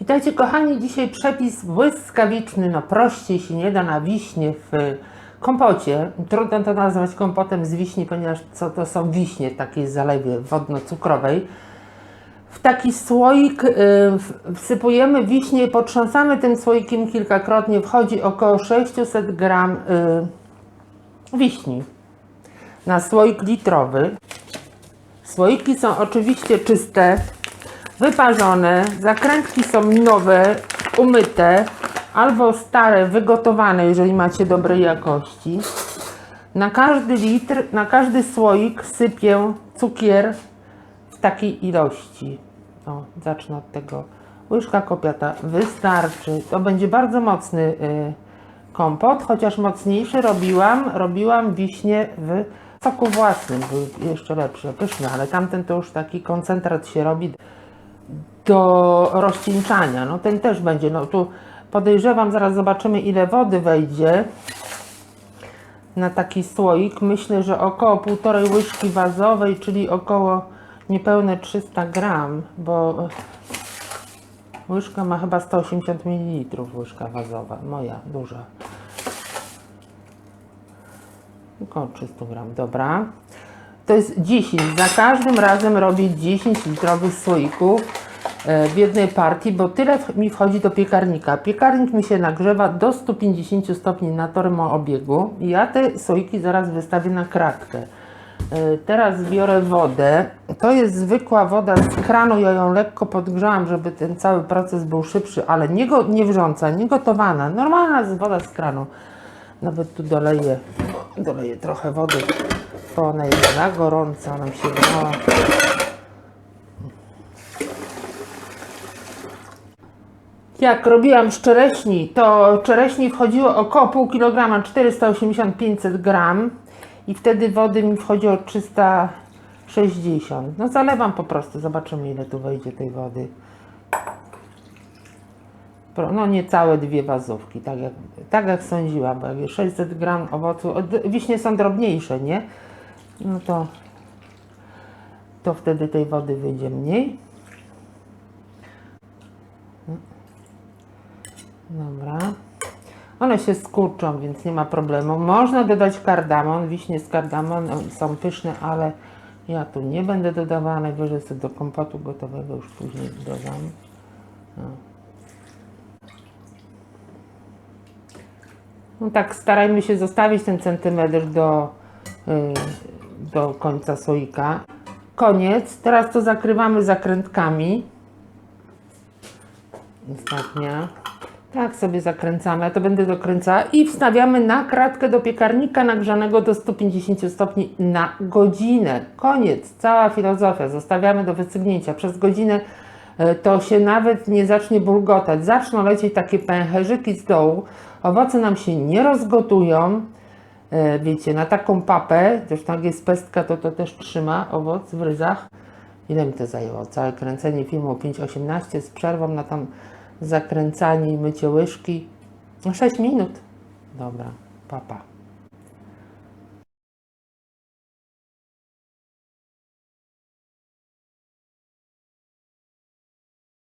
Witajcie kochani, dzisiaj przepis błyskawiczny, no prościej się nie da na wiśnie w kompocie. Trudno to nazwać kompotem z wiśni, ponieważ co to są wiśnie w takiej zalewie wodno-cukrowej. W taki słoik y, wsypujemy wiśnie, potrząsamy tym słoikiem kilkakrotnie, wchodzi około 600 gram y, wiśni na słoik litrowy. Słoiki są oczywiście czyste, wyparzone, zakrętki są nowe, umyte albo stare, wygotowane, jeżeli macie dobrej jakości. Na każdy litr, na każdy słoik sypię cukier w takiej ilości. O, zacznę od tego. Łyżka kopiata wystarczy. To będzie bardzo mocny y, kompot, chociaż mocniejszy robiłam, robiłam wiśnie w soku własnym, był jeszcze lepszy, pyszny, ale tamten to już taki koncentrat się robi do rozcieńczania. No ten też będzie, no tu podejrzewam, zaraz zobaczymy ile wody wejdzie na taki słoik. Myślę, że około półtorej łyżki wazowej, czyli około niepełne 300 gram, bo łyżka ma chyba 180 ml, łyżka wazowa, moja duża. Około 300 gram, dobra. To jest 10. Za każdym razem robię 10 litrowych słoików w jednej partii, bo tyle mi wchodzi do piekarnika. Piekarnik mi się nagrzewa do 150 stopni na termoobiegu. i Ja te słoiki zaraz wystawię na kratkę. E, Teraz biorę wodę. To jest zwykła woda z kranu. Ja ją lekko podgrzałam, żeby ten cały proces był szybszy, ale nie, go, nie wrząca, nie gotowana. Normalna woda z kranu. Nawet tu doleję, doleję trochę wody, bo ona jest za gorąca, nam się wylała. Jak robiłam z czereśni, to czereśni wchodziło około pół kilograma, 480-500 gram i wtedy wody mi wchodziło 360. No zalewam po prostu, zobaczymy ile tu wejdzie tej wody. No niecałe dwie wazówki, tak jak, tak jak sądziłam, bo jak jest 600 gram owocu, wiśnie są drobniejsze, nie? No to, to wtedy tej wody wyjdzie mniej. Dobra. One się skurczą, więc nie ma problemu. Można dodać kardamon, wiśnie z kardamonem są pyszne, ale ja tu nie będę dodawana, najwyżej sobie do kompotu gotowego już później dodam. No tak, starajmy się zostawić ten centymetr do, y, do końca słoika. Koniec. Teraz to zakrywamy zakrętkami. Ostatnia. Tak sobie zakręcamy, ja to będę dokręcała i wstawiamy na kratkę do piekarnika nagrzanego do 150 stopni na godzinę. Koniec, cała filozofia. Zostawiamy do wystygnięcia. Przez godzinę e, to się nawet nie zacznie bulgotać. Zaczną lecieć takie pęcherzyki z dołu. Owoce nam się nie rozgotują. E, Wiecie, na taką papę, zresztą jak jest pestka, to to też trzyma owoc w ryzach. Ile mi to zajęło? Całe kręcenie filmu 5.18 z przerwą na tam zakręcanie i mycie łyżki. No 6 minut. Dobra, papa.